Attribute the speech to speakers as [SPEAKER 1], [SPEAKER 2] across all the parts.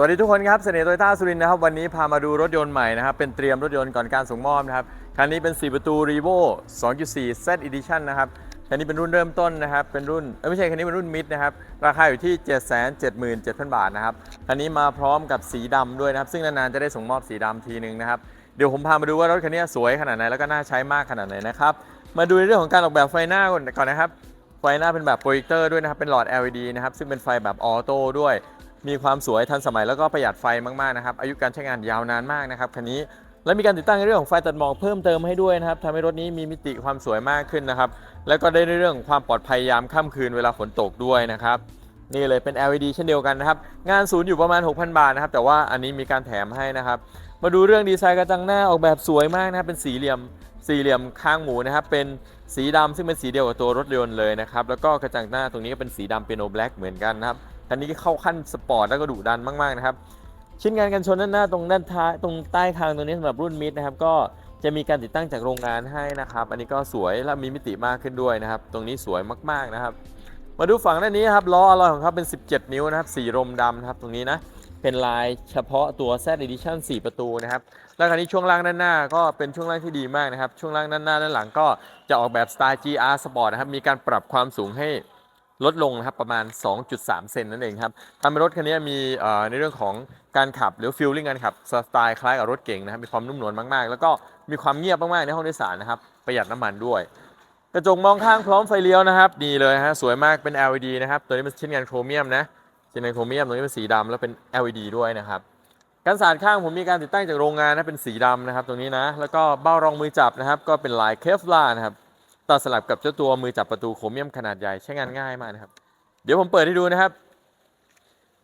[SPEAKER 1] สวัสดีทุกคนครับเสน่ห์โตโยต้าสุรินทร์นะครับวันนี้พามาดูรถยนต์ใหม่นะครับเป็นเตรียมรถยนต์ก่อนการส่งมอบนะครับคันนี้เป็น 4 ประตู r e v o 2.4 Z Edition นะครับคันนี้เป็นรุ่นเริ่มต้นนะครับเป็นรุ่นเอ้ยไม่ใช่คันนี้เป็นรุ่นมิดนะครับราคาอยู่ที่ 777,000 บาทนะครับคันนี้มาพร้อมกับสีดำด้วยนะครับซึ่งนานๆจะได้ส่งมอบสีดำทีนึงนะครับเดี๋ยวผมพามาดูว่ารถคันนี้สวยขนาดไหนแล้วก็น่าใช้มากขนาดไหนนะครับมาดูในเรื่องของการออกแบบไฟหน้าก่อนก่อนนะครับไฟหน้าเป็นแบบโปรเจคเตอร์ด้วยนะครับเป็นหลอด LED นะครับซึ่งเป็นไฟแบบออโต้ด้วย มีความสวยทันสมัยแล้วก็ประหยัดไฟมากๆนะครับ อายุการใช้งานยาวนานมากนะครับคันนี้และมีการติดตั้งในเรื่องของไฟตัดหมอกเพิ่มเติมให้ด้วยนะครับทำให้รถนี้มีมิติความสวยมากขึ้นนะครับ แล้วก็ได้ในเรื่องของความปลอดภัยยามค่ำคืนเวลาฝนตกด้วยนะครับนี่เลยเป็น LED เช่นเดียวกันนะครับ งานศูนย์อยู่ประมาณ 6,000 บาทนะครับ แต่ว่าอันนี้มีการแถมให้นะครับ มาดูเรื่องดีไซน์กระจังหน้าออกแบบสวยมากนะครับ เป็นสี่เหลี่ยม สี่เหลี่ยมข้างหมูนะครับ เป็นสีดำซึ่งเป็นสีเดียวกับตัวรถยนต์เลยนะครับ แล้วก็กระจังหน้าตรงนี้ก็เป็นสีดำเปียโนแบล็กเหมือนกันนะครับ คันนี้ก็เข้าขั้นสปอร์ตแล้วก็ดุดันมากๆนะครับ ชิ้นงานกันชนด้านหน้าตรงด้านท้ายตรงใต้คางตรงนี้สำหรับรุ่นมิดนะครับ ก็จะมีการติดตั้งจากโรงงานให้นะครับ อันนี้ก็สวยและมีมิติมากขึ้นด้วยนะครับ ตรงนี้สวยมากๆนะครับ มาดูฝั่งด้านนี้ครับล้ออลอยของเขาเป็น 17 นิ้วนะครับสีรมดำนะครับ ตรงนี้นะเป็นลายเฉพาะตัว Z Edition 4 ประตูนะครับ แล้วคันนี้ช่วงล่างด้านหน้าก็เป็นช่วงล่างที่ดีมากนะครับ ช่วงล่างด้านหน้าด้านหลังก็จะออกแบบสไตล์ GR Sport นะครับ มีการปรับความสูงให้ ลดลงนะครับประมาณ 2.3 เซนนั่นเองครับทำให้รถคันนี้มีในเรื่องของการขับหรือฟิลลิ่งการขับสไตล์คล้ายกับรถเก่งนะครับมีความนุ่มนวลมากๆ แล้วก็มีความเงียบมากๆในห้องโดยสารนะครับประหยัดน้ำมันด้วยกระจกมองข้างพร้อมไฟเลี้ยวนะครับนี่เลยฮะสวยมากเป็น LED นะครับตัวนี้เป็นชิ้นงานโครเมียมนะชิ้นงานโครเมียมตรงนี้เป็นสีดำแล้วเป็น LED ด้วยนะครับกันสาดข้างผมมีการติดตั้งจากโรงงานนะเป็นสีดำนะครับตรงนี้นะแล้วก็เบ้ารองมือจับนะครับก็เป็นลายเคฟลานะครับ ตัดสลับกับเจ้าตัวมือจับประตูโครเมียมขนาดใหญ่ใช้งานง่ายมากนะครับ เดี๋ยวผมเปิดให้ดูนะครับ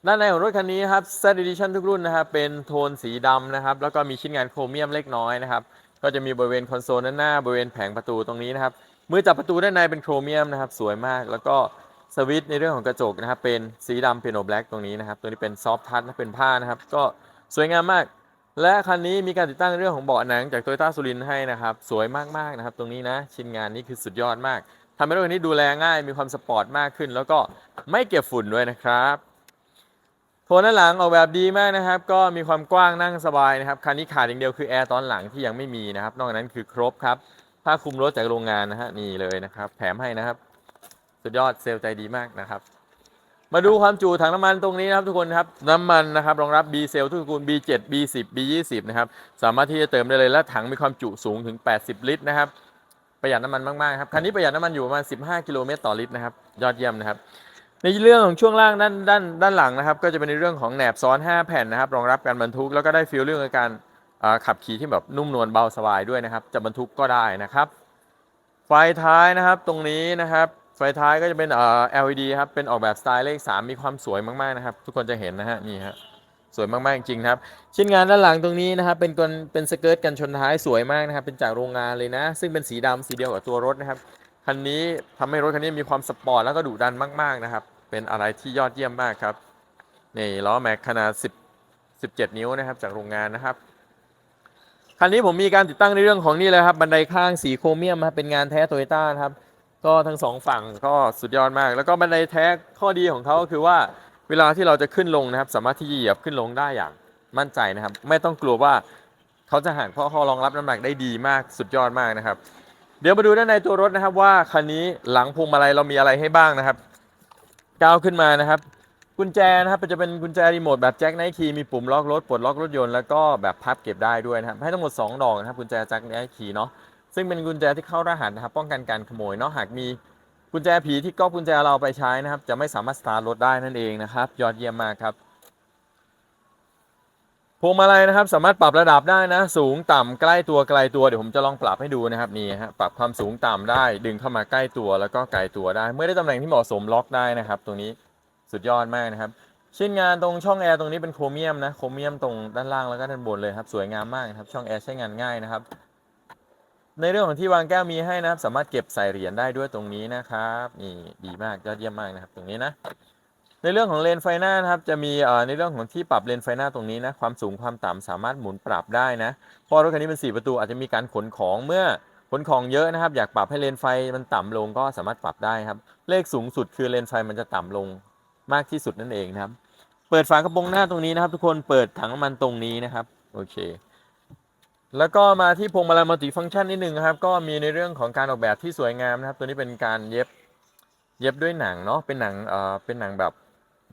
[SPEAKER 1] ด้านในของรถคันนี้ครับ Z Edition ทุกรุ่นนะครับ เป็นโทนสีดำนะครับ แล้วก็มีชิ้นงานโครเมียมเล็กน้อยนะครับ ก็จะมีบริเวณคอนโซลด้านหน้า บริเวณแผงประตูตรงนี้นะครับ มือจับประตูด้านในเป็นโครเมียมนะครับ สวยมาก แล้วก็สวิตช์ในเรื่องของกระจกนะครับ เป็นสีดำเปียโนแบล็กตรงนี้นะครับ ตัวนี้เป็นซอฟทัชเป็นผ้านะครับ ก็สวยงามมาก และคันนี้มีการติดตั้งเรื่องของเบาะหนังจากโตโยต้าสุรินให้นะครับ สวยมากๆนะครับ ตรงนี้นะ ชิ้นงานนี้คือสุดยอดมากทำให้รถคันนี้ดูแลง่ายมีความสปอร์ตมากขึ้น แล้วก็ไม่เก็บฝุ่นด้วยนะครับโทนด้านหลังออกแบบดีมากนะครับ ก็มีความกว้างนั่งสบายนะครับคันนี้ขาดอย่างเดียวคือแอร์ตอนหลังที่ยังไม่มีนะครับ นอกจากนั้นคือครบครับผ้าคลุมรถจากโรงงานนะฮะนี่เลยนะครับ แถมให้นะครับ สุดยอดเซลล์ใจดีมากนะครับ มาดูความจุถังน้ำมันตรงนี้นะครับทุกคนครับน้ำมันนะครับรองรับ B เซลทุกตระกูล B7 B10 B20 นะครับสามารถที่จะเติมได้เลยและถังมีความจุสูงถึง 80 ลิตรนะครับประหยัดน้ำมันมากๆครับคันนี้ประหยัดน้ำมันอยู่ประมาณ 15 กิโลเมตรต่อลิตรนะครับยอดเยี่ยมนะครับในเรื่องของช่วงล่างด้านด้านด้านหลังนะครับ ก็จะเป็นในเรื่องของแหนบซ้อน 5 แผ่นนะครับ รองรับการบรรทุกแล้วก็ได้ฟีลลิ่องในการขับขี่ที่แบบนุ่มนวลเบาสบายด้วยนะครับ จะบรรทุกก็ได้นะครับ ไฟท้ายนะครับตรงนี้นะครับ ไฟท้ายก็จะเป็นเอ่อ LED ครับ เป็นออกแบบสไตล์เลข 3 มีความสวยมากๆนะครับ ทุกคนจะเห็นนะฮะ นี่ฮะ สวยมากๆจริงครับ ชิ้นงานด้านหลังตรงนี้นะครับ เป็นกลเป็นสเกิร์ตกันชนท้ายสวยมากนะครับ เป็นจากโรงงานเลยนะ ซึ่งเป็นสีดำสีเดียวกับตัวรถนะครับ คันนี้ทำให้รถคันนี้มีความสปอร์ตแล้วก็ดุดันมากๆนะครับ เป็นอะไรที่ยอดเยี่ยมมากครับ นี่ล้อแม็กขนาด 10 17 นิ้วนะครับ จากโรงงานนะครับคันนี้ผมมีการติดตั้งในเรื่องของนี่เลยครับ บันไดข้างสีโครเมียมครับเป็นงานแท้โตโยต้าครับ ก็ทั้งสองฝั่งก็สุดยอดมาก แล้วก็บันไดแท้ข้อดีของเขาก็คือว่าเวลาที่เราจะขึ้นลงนะครับ สามารถที่จะเหยียบขึ้นลงได้อย่างมั่นใจนะครับ ไม่ต้องกลัวว่าเขาจะหักเพราะเขารองรับน้ำหนักได้ดีมากสุดยอดมากนะครับ เดี๋ยวมาดูด้านในตัวรถนะครับ ว่าคันนี้หลังพวงมาลัยเรามีอะไรให้บ้างนะครับก้าวขึ้นมานะครับ กุญแจนะครับจะเป็นกุญแจรีโมทแบบแจ็คไนคีมีปุ่มล็อกรถปลดล็อกรถยนต์แล้วก็แบบพับเก็บได้ด้วยนะครับให้ทั้งหมด 2 ดอกนะครับกุญแจแจ็คไนคีเนาะ ซึ่งเป็นกุญแจที่เข้ารหัสนะครับ ป้องกันการขโมยเนาะหากมีกุญแจผีที่ก๊อปกุญแจเราไปใช้นะครับ จะไม่สามารถสตาร์ทรถได้นั่นเองนะครับ ยอดเยี่ยมมากครับพวงมาลัยนะครับ สามารถปรับระดับได้นะ สูงต่ำใกล้ตัวไกลตัวเดี๋ยวผมจะลองปรับให้ดูนะครับนี่ฮะปรับความสูงต่ำได้ ดึงเข้ามาใกล้ตัวแล้วก็ไกลตัวได้ เมื่อได้ตำแหน่งที่เหมาะสมล็อกได้นะครับ ตรงนี้สุดยอดมากนะครับชิ้นงานตรงช่องแอร์ตรงนี้เป็นโครเมียมนะโครเมียมตรงด้านล่างแล้วก็ด้านบนเลยครับสวยงามมากครับช่องแอร์ใช้งานง่ายนะครับ ในเรื่องของที่วางแก้วมีให้นะครับ สามารถเก็บใส่เหรียญได้ด้วยตรงนี้นะครับนี่ดีมากยอดเยี่ยมมากนะครับ ตรงนี้นะ ในเรื่องของเลนไฟหน้านะครับ จะมีเอ่อในเรื่องของที่ปรับเลนไฟหน้าตรงนี้นะความสูงความต่ำสามารถหมุนปรับได้นะพราะรถคันนี้เป็น 4 ประตูอาจจะมีการขนของเมื่อขนของเยอะนะครับ อยากปรับให้เลนไฟมันต่ำลงก็สามารถปรับได้ครับ เลขสูงสุดคือเลนไฟมันจะต่ำลงมากที่สุดนั่นเองนะครับ เปิดฝากระโปรงหน้าตรงนี้นะครับ ทุกคนเปิดถังน้ำมันตรงนี้นะครับ โอเค แล้วก็มาที่พวงมาลัยมัลติฟังก์ชันนิดนึงครับ ก็มีในเรื่องของการออกแบบที่สวยงามนะครับ ตัวนี้เป็นการเย็บเย็บด้วยหนังเนาะเป็นหนังเอ่อเป็นหนังแบบ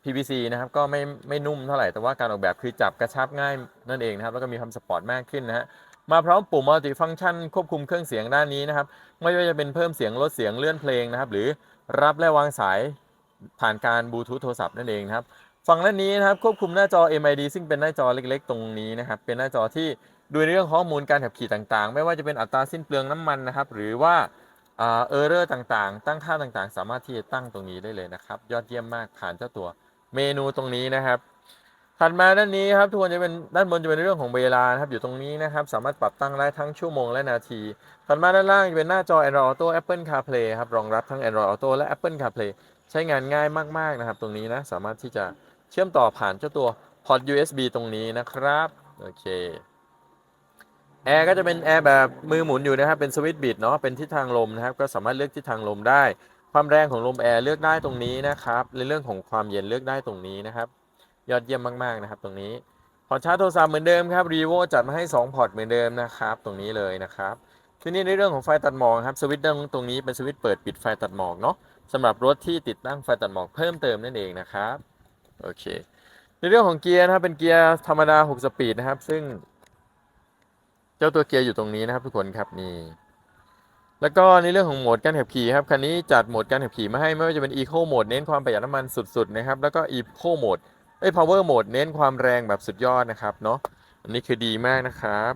[SPEAKER 1] PVC นะครับก็ไม่ไม่นุ่มเท่าไหร่แต่ว่าการออกแบบคือจับกระชับง่ายนั่นเองนะครับแล้วก็มีความสปอร์ตมากขึ้นนะฮะมาพร้อมปุ่มมัลติฟังก์ชันควบคุมเครื่องเสียงด้านนี้นะครับ ไม่ว่าจะเป็นเพิ่มเสียงลดเสียงเลื่อนเพลงนะครับ หรือรับและวางสายผ่านการบลูทูธโทรศัพท์นั่นเองนะครับฝั่งด้านนี้นะครับควบคุมหน้าจอ MID ซึ่งเป็นหน้าจอเล็ก ๆ ตรงนี้นะครับเป็นหน้าจอที่ ดูในเรื่องข้อมูลการขับขี่ต่างๆ ไม่ว่าจะเป็นอัตราสิ้นเปลืองน้ำมันนะครับ หรือว่าเออเรอร์ต่างๆ ตั้งค่าต่างๆ สามารถที่จะตั้งตรงนี้ได้เลยนะครับ ยอดเยี่ยมมากผ่านเจ้าตัวเมนูตรงนี้นะครับ ถัดมาด้านนี้ครับทุกคนจะเป็นด้านบนจะเป็นเรื่องของเวลานะครับ อยู่ตรงนี้นะครับ สามารถปรับตั้งได้ทั้งชั่วโมงและนาที ถัดมาด้านล่างจะเป็นหน้าจอ Android Auto Apple CarPlay ครับ รองรับทั้ง Android Auto และ Apple CarPlay ใช้งานง่ายมากๆนะครับ ตรงนี้นะ สามารถที่จะเชื่อมต่อผ่านเจ้าตัวพอร์ต USB ตรงนี้นะครับ โอเค แอร์ก็จะเป็นแอร์แบบมือหมุนอยู่นะครับ เป็นสวิตช์บิดเนาะ เป็นทิศทางลมนะครับ ก็สามารถเลือกทิศทางลมได้ ความแรงของลมแอร์เลือกได้ตรงนี้นะครับ ในเรื่องของความเย็นเลือกได้ตรงนี้นะครับ ยอดเยี่ยมมากๆนะครับ ตรงนี้ พอร์ตชาร์จโทรศัพท์เหมือนเดิมครับ r ีโวจัดมาให้ 2 พอร์ตเหมือนเดิมนะครับ ตรงนี้เลยนะครับ ทีนี้ในเรื่องของไฟตัดหมอกครับ สวิตช์ตรงนี้เป็นสวิตช์เปิดปิดไฟตัดหมอกเนาะสำหรับรถที่ติดตั้งไฟตัดหมอกเพิ่มเติมนั่นเองนะครับ โอเค ในเรื่องของเกียร์นะครับ เป็นเกียร์ธรรมดา 6 สปีดนะครับ ซึ่ง เจ้าตัวเกียร์อยู่ตรงนี้นะครับ ทุกคนครับนี่แล้วก็ในเรื่องของโหมดการขับขี่ครับคันนี้จัดโหมดการขับขี่มาให้ไม่ว่าจะเป็น Eco Mode เน้นความประหยัดน้ำมันสุดๆนะครับแล้วก็ Eco Mode เอ้ย Power Mode เน้นความแรงแบบสุดยอดนะครับเนาะอันนี้คือดีมากนะครับ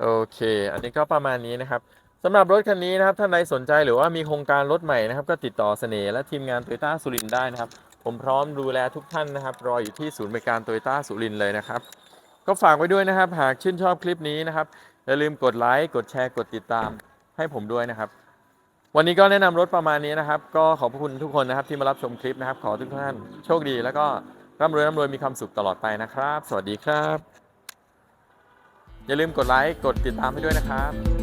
[SPEAKER 1] โอเค อันนี้ก็ประมาณนี้นะครับสำหรับรถคันนี้นะครับท่านใดสนใจหรือว่ามีโครงการรถใหม่นะครับ ก็ติดต่อเสน่ห์และทีมงานโตโยต้าสุรินได้นะครับ ผมพร้อมดูแลทุกท่านนะครับ รออยู่ที่ศูนย์บริการโตโยต้าสุรินเลยนะครับ ก็ฝากไว้ด้วยนะครับ หากชื่นชอบคลิปนี้นะครับ อย่าลืมกดไลค์ กดแชร์ กดติดตามให้ผมด้วยนะครับ วันนี้ก็แนะนำรถประมาณนี้นะครับ ก็ขอบพระคุณทุกคนนะครับที่มารับชมคลิปนะครับ ขอทุกท่านโชคดี แล้วก็ร่ำรวยร่ำรวยมีความสุขตลอดไปนะครับ สวัสดีครับ อย่าลืมกดไลค์ กดติดตามให้ด้วยนะครับ